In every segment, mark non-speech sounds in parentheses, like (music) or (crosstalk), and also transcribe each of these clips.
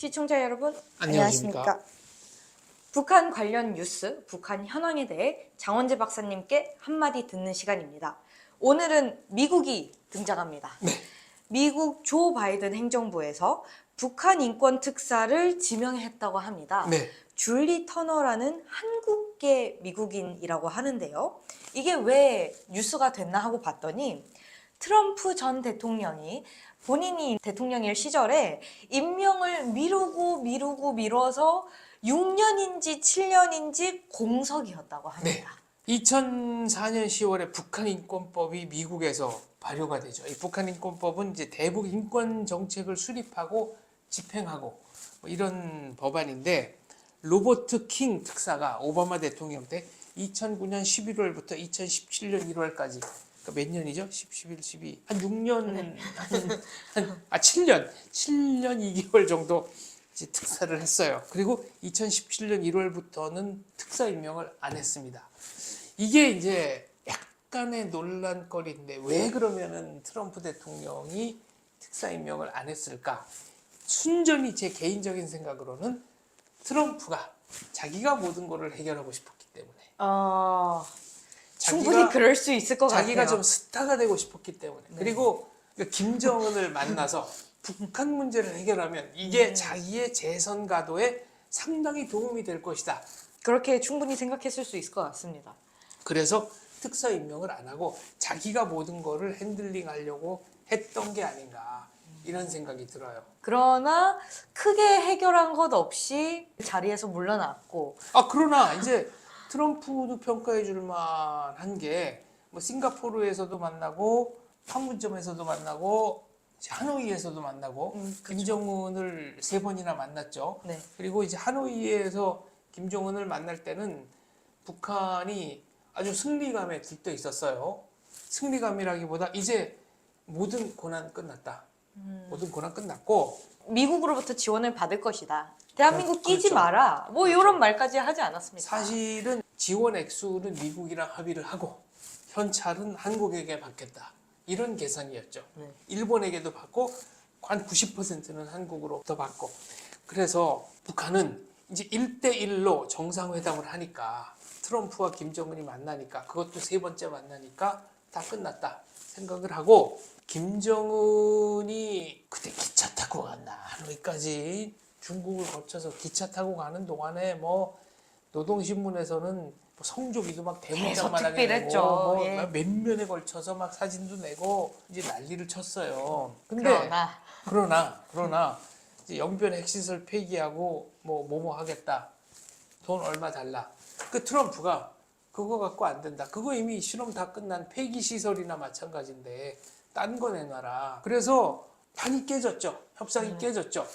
시청자 여러분 안녕하십니까. 북한 관련 뉴스, 북한 현황에 대해 장원재 박사님께 한마디 듣는 시간입니다. 오늘은 미국이 등장합니다. 네. 미국 조 바이든 행정부에서 북한 인권 특사를 지명했다고 합니다. 네. 줄리 터너라는 한국계 미국인이라고 하는데요. 이게 왜 뉴스가 됐나 하고 봤더니 트럼프 전 대통령이 본인이 대통령일 시절에 임명을 미루고 미루고 미뤄서 6년인지 7년인지 공석이었다고 합니다. 2004년 10월에 북한 인권법이 미국에서 발효가 되죠. 이 북한 인권법은 이제 대북 인권 정책을 수립하고 집행하고 뭐 이런 법안인데 로버트 킹 특사가 오바마 대통령 때 2009년 11월부터 2017년 1월까지 그러니까 몇 년이죠? 10, 11, 12. 한 6년 한, (laughs) 한, 아 7년. 7년 2개월 정도 이제 특사를 했어요. 그리고 2017년 1월부터는 특사 임명을 안 했습니다. 이게 이제 약간의 논란거리인데 왜 그러면은 트럼프 대통령이 특사 임명을 안 했을까? 순전히 제 개인적인 생각으로는 트럼프가 자기가 모든 것을 해결하고 싶었기 때문에 어, 충분히 그럴 수 있을 것 자기가 같아요. 좀 스타가 되고 싶었기 때문에 그리고 그 김정은을 만나서 북한 문제를 해결하면 이게 자기의 재선 가도에 상당히 도움이 될 것이다. 그렇게 충분히 생각했을 수 있을 것 같습니다. 그래서 특사 임명을 안 하고 자기가 모든 거를 핸들링 하려고 했던 게 아닌가 이런 생각이 들어요. 그러나 크게 해결한 것 없이 자리에서 물러났고 아 그러나 이제 트럼프도 평가해 줄 만한 게 뭐 싱가포르에서도 만나고 판문점에서도 만나고 하노이에서도 만나고 음, 그쵸. 김정은을 세 번이나 만났죠. 네. 그리고 이제 하노이에서 김정은을 만날 때는 북한이 아주 승리감에 들떠 있었어요. 승리감이라기보다 이제 모든 고난 끝났다. 음. 모든 고난 끝났고 미국으로부터 지원을 받을 것이다. 대한민국 끼지 그렇죠. 마라. 뭐 이런 말까지 하지 않았습니까? 사실은 지원 액수는 미국이랑 합의를 하고 현찰은 한국에게 받겠다. 이런 계산이었죠. 네. 일본에게도 받고 한 90%는 한국으로부터 받고 그래서 북한은 이제 1대1로 정상회담을 하니까 트럼프와 김정은이 만나니까 그것도 세 번째 만나니까 다 끝났다 생각을 하고 김정은이 그때 기차 타고 갔나 하노이까지 중국을 거쳐서 기차 타고 가는 동안에 뭐 노동신문에서는 뭐 성조기도 막 대문짝만하게 내고 특필했죠. 뭐 예. 몇 면에 걸쳐서 막 사진도 내고 이제 난리를 쳤어요. 근데 그러나. 그러나 그러나 이제 영변 핵시설 폐기하고 뭐 뭐뭐 하겠다. 돈 얼마 달라. 그 트럼프가 그거 갖고 안 된다. 그거 이미 실험 다 끝난 폐기 시설이나 마찬가지인데 딴 거 내놔라. 그래서 판이 깨졌죠. 협상이 깨졌죠.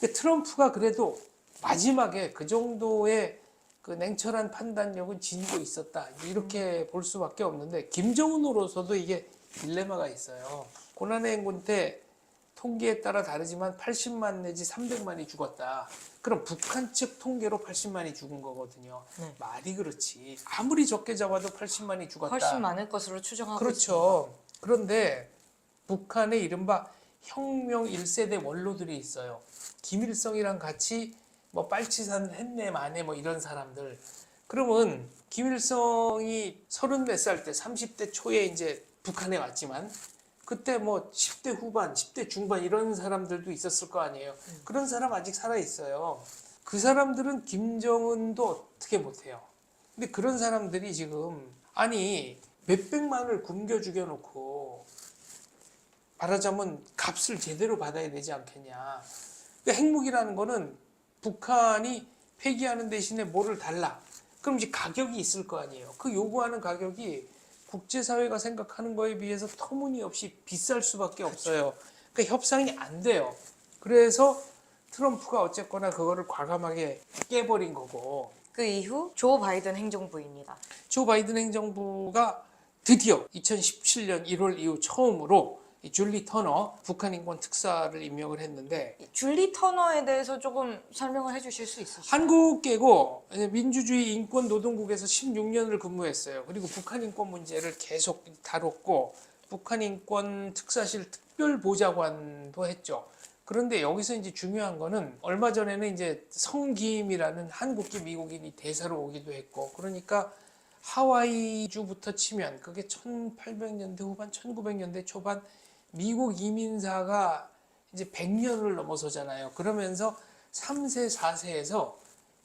근데 트럼프가 그래도 마지막에 그 정도의 그 냉철한 판단력은 지니고 있었다 이렇게 볼 수밖에 없는데 김정은으로서도 이게 딜레마가 있어요 고난의 행군 때 통계에 따라 다르지만 80만 내지 300만이 죽었다. 그럼 북한 측 통계로 80만이 죽은 거거든요. 네. 말이 그렇지. 아무리 적게 잡아도 80만이 죽었다. 훨씬 많을 것으로 추정하고 그렇죠. 그런데 북한의 이른바 혁명 1세대 원로들이 있어요. 김일성이랑 같이 뭐 빨치산 했네 마네 뭐 이런 사람들. 그러면 김일성이 34살 때 30대 초에 이제 북한에 왔지만 그때 뭐 10대 후반, 10대 중반 이런 사람들도 있었을 거 아니에요. 그런 사람 아직 살아 있어요. 그 사람들은 김정은도 어떻게 못해요. 근데 그런 사람들이 지금 아니 몇백만을 굶겨 죽여놓고 말하자면 값을 제대로 받아야 되지 않겠냐. 그러니까 핵무기라는 거는 북한이 폐기하는 대신에 뭐를 달라. 그럼 이제 가격이 있을 거 아니에요. 그 요구하는 가격이 국제사회가 생각하는 거에 비해서 터무니없이 비쌀 수밖에 없어요. 그러니까 협상이 안 돼요. 그래서 트럼프가 어쨌거나 그거를 과감하게 깨버린 거고 그 이후 조 바이든 행정부입니다. 조 바이든 행정부가 드디어 2017년 1월 이후 처음으로 이 줄리 터너 북한 인권 특사를 임명을 했는데 이 줄리 터너에 대해서 조금 설명을 해주실 수 있으실까요? 한국계고 민주주의 인권 노동국에서 16년을 근무했어요. 그리고 북한 인권 문제를 계속 다뤘고 북한 인권 특사실 특별 보좌관도 했죠. 그런데 여기서 이제 중요한 거는 얼마 전에는 이제 성김이라는 한국계 미국인이 대사로 오기도 했고 그러니까 하와이주부터 치면 그게 1800년대 후반 1900년대 초반 미국 이민사가 이제 100년을 넘어서잖아요. 그러면서 3세, 4세에서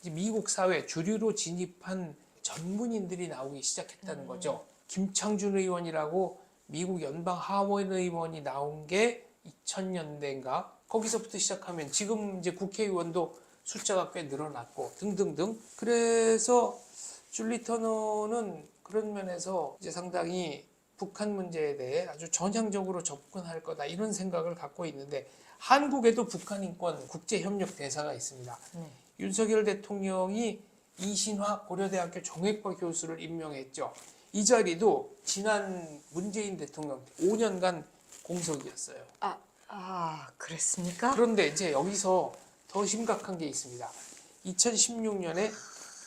이제 미국 사회 주류로 진입한 전문인들이 나오기 시작했다는 거죠. 김창준 의원이라고 미국 연방 하원 의원이 나온 게 2000년대인가 거기서부터 시작하면 지금 이제 국회의원도 숫자가 꽤 늘어났고 등등등. 그래서 줄리 터너는 그런 면에서 이제 상당히 북한 문제에 대해 아주 전향적으로 접근할 거다 이런 생각을 갖고 있는데 한국에도 북한 인권 국제 협력 대사가 있습니다. 네. 윤석열 대통령이 이신화 고려대학교 정액과 교수를 임명했죠. 이 자리도 지난 문재인 대통령 5년간 공석이었어요. 아, 아 그랬습니까? 그런데 이제 여기서 더 심각한 게 있습니다. 2016년에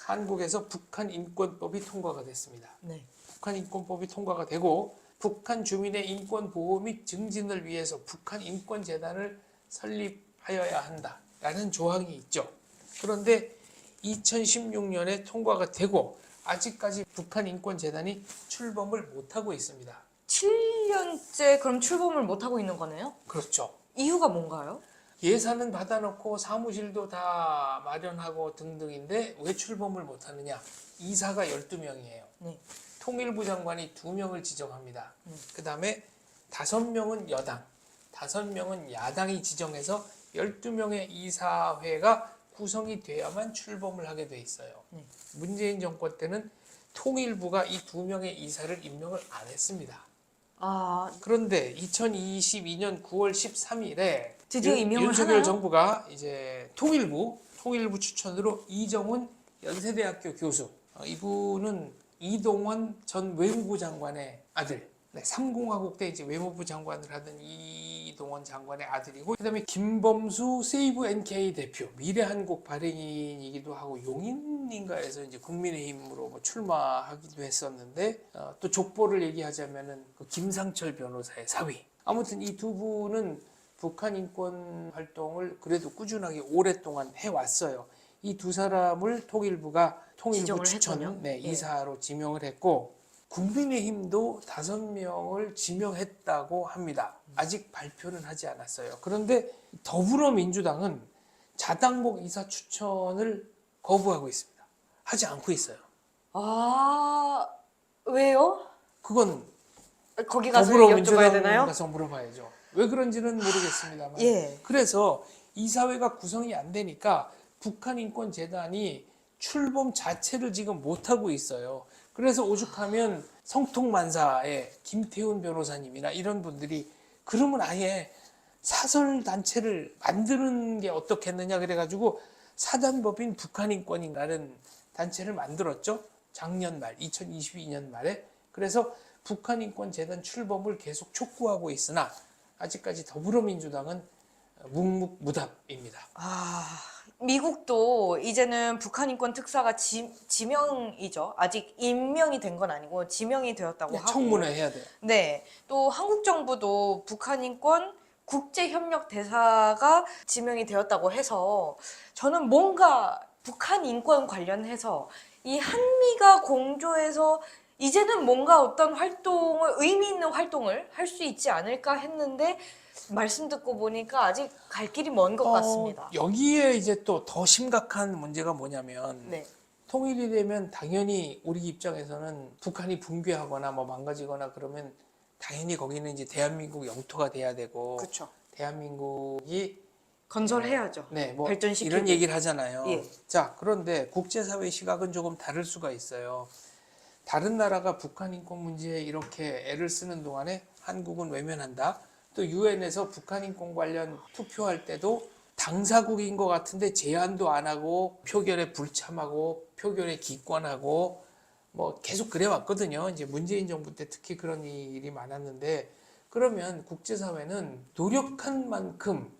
한국에서 북한 인권법이 통과가 됐습니다. 네. 북한 인권법이 통과가 되고 북한 주민의 인권 보호 및 증진을 위해서 북한 인권 재단을 설립하여야 한다라는 조항이 있죠. 그런데 2016년에 통과가 되고 아직까지 북한 인권 재단이 출범을 못 하고 있습니다. 7년째 그럼 출범을 못 하고 있는 거네요? 그렇죠. 이유가 뭔가요? 예산은 받아놓고 사무실도 다 마련하고 등등인데 왜 출범을 못 하느냐? 이사가 12명이에요. 네. 통일부 장관이 2명을 지정합니다. 음. 그 다음에 5명은 여당, 5명은 야당이 지정해서 12명의 이사회가 구성이 돼야만 출범을 하게 돼 있어요. 네. 문재인 정권 때는 통일부가 이 두 명의 이사를 임명을 안 했습니다. 아, 그런데 2022년 9월 13일에 드디어 임명을 윤석열 하나요? 정부가 이제 통일부 통일부 추천으로 이정훈 연세대학교 교수 어, 이분은 이동원 전 외무부 장관의 아들 네, 3공화국 때 이제 외무부 장관을 하던 이동원 장관의 아들이고 그다음에 김범수 세이브 NK 대표 미래한국 발행인이기도 하고 용인인가에서 이제 국민의힘으로 뭐 출마하기도 했었는데 어, 또 족보를 얘기하자면은 그 김상철 변호사의 사위 아무튼 이 두 분은 북한 인권 활동을 그래도 꾸준하게 오랫동안 해왔어요. 이 두 사람을 통일부가 통일부 추천 했군요. 네, 네. 이사로 지명을 했고 국민의힘도 다섯 명을 지명했다고 합니다. 아직 발표는 하지 않았어요. 그런데 더불어민주당은 자당복 이사 추천을 거부하고 있습니다. 하지 않고 있어요. 아, 왜요? 그건 거기 가서 더불어민주당 여쭤봐야 되나요? 가서 물어봐야죠. 왜 그런지는 모르겠습니다만. 예. 그래서 이사회가 구성이 안 되니까 북한 인권 재단이 출범 자체를 지금 못 하고 있어요. 그래서 오죽하면 성통만사의 김태훈 변호사님이나 이런 분들이 그러면 아예 사설 단체를 만드는 게 어떻겠느냐 그래가지고 사단법인 북한인권인가는 단체를 만들었죠. 작년 말 2022년 말에 그래서 북한인권재단 출범을 계속 촉구하고 있으나 아직까지 더불어민주당은 묵묵무답입니다. 아, 미국도 이제는 북한 인권 특사가 지, 지명이죠. 아직 임명이 된 건 아니고 지명이 되었다고 하고. 네, 청문회 해야 돼요. 네. 또 한국 정부도 북한 인권 국제 협력 대사가 지명이 되었다고 해서 저는 뭔가 북한 인권 관련해서 이 한미가 공조해서 이제는 뭔가 어떤 활동을 의미 있는 활동을 할 수 있지 않을까 했는데 말씀 듣고 보니까 아직 갈 길이 먼 것 같습니다. 어, 여기에 이제 또 더 심각한 문제가 뭐냐면 네. 통일이 되면 당연히 우리 입장에서는 북한이 붕괴하거나 뭐 망가지거나 그러면 당연히 거기는 이제 대한민국 영토가 돼야 되고 그렇죠. 대한민국이 건설해야죠. 네, 뭐 발전시키고. 이런 얘기를 하잖아요. 예. 자, 그런데 국제사회 시각은 조금 다를 수가 있어요. 다른 나라가 북한 인권 문제에 이렇게 애를 쓰는 동안에 한국은 외면한다. 또 유엔에서 북한 인권 관련 투표할 때도 당사국인 것 같은데 제안도 안 하고 표결에 불참하고 표결에 기권하고 뭐 계속 그래 왔거든요. 이제 문재인 정부 때 특히 그런 일이 많았는데 그러면 국제사회는 노력한 만큼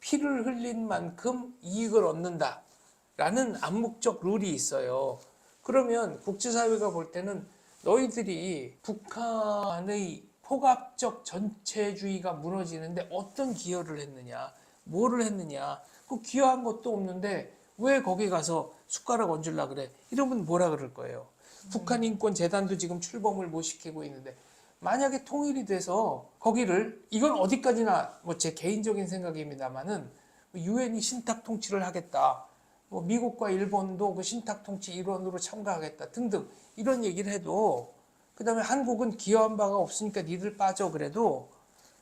피를 흘린 만큼 이익을 얻는다라는 암묵적 룰이 있어요. 그러면 국제사회가 볼 때는 너희들이 북한의 포갑적 전체주의가 무너지는데 어떤 기여를 했느냐, 뭐를 했느냐? 그 귀화한 것도 없는데 왜 거기 가서 숟가락 얹으려 그래? 이러면 뭐라 그럴 거예요. 북한 인권 재단도 지금 출범을 못 시키고 있는데 만약에 통일이 돼서 거기를 이건 어디까지나 뭐 제 개인적인 생각입니다만은 유엔이 신탁 통치를 하겠다. 뭐 미국과 일본도 그 신탁 통치 일원으로 참가하겠다 등등 이런 얘기를 해도 그 다음에 한국은 기여한 바가 없으니까 니들 빠져 그래도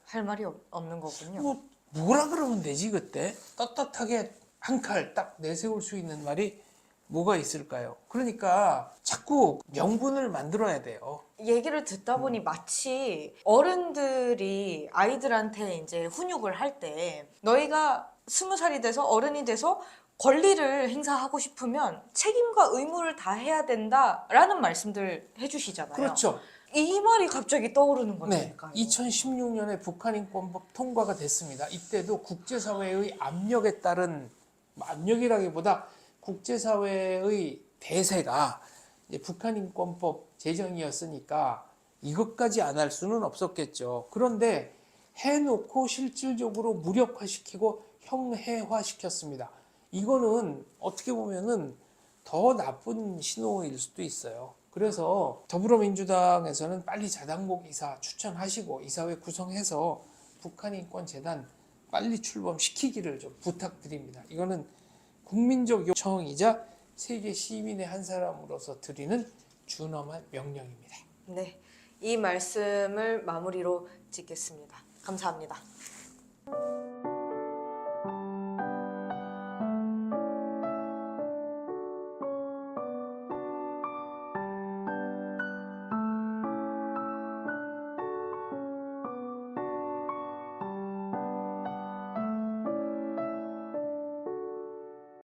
할 말이 없, 없는 거군요. 뭐 뭐라 그러면 되지 그때 떳떳하게 한 칼 딱 내세울 수 있는 말이 뭐가 있을까요? 그러니까 자꾸 명분을 만들어야 돼요. 얘기를 듣다 보니 마치 어른들이 아이들한테 이제 훈육을 할 때 너희가 스무 살이 돼서 어른이 돼서 권리를 행사하고 싶으면 책임과 의무를 다 해야 된다라는 말씀들 해주시잖아요. 그렇죠. 이 말이 갑자기 떠오르는 네. 거니까요. 2016년에 북한 인권법 통과가 됐습니다. 이때도 국제사회의 압력에 따른 뭐 압력이라기보다 국제사회의 대세가 이제 북한 인권법 제정이었으니까 이것까지 안 할 수는 없었겠죠. 그런데 해놓고 실질적으로 무력화시키고 형해화시켰습니다. 이거는 어떻게 보면은 더 나쁜 신호일 수도 있어요. 그래서 더불어민주당에서는 빨리 자당복 이사 추천하시고 이사회 구성해서 북한인권재단 빨리 출범시키기를 좀 부탁드립니다. 이거는 국민적 요청이자 세계 시민의 한 사람으로서 드리는 준엄한 명령입니다. 네, 이 말씀을 마무리로 짓겠습니다. 감사합니다.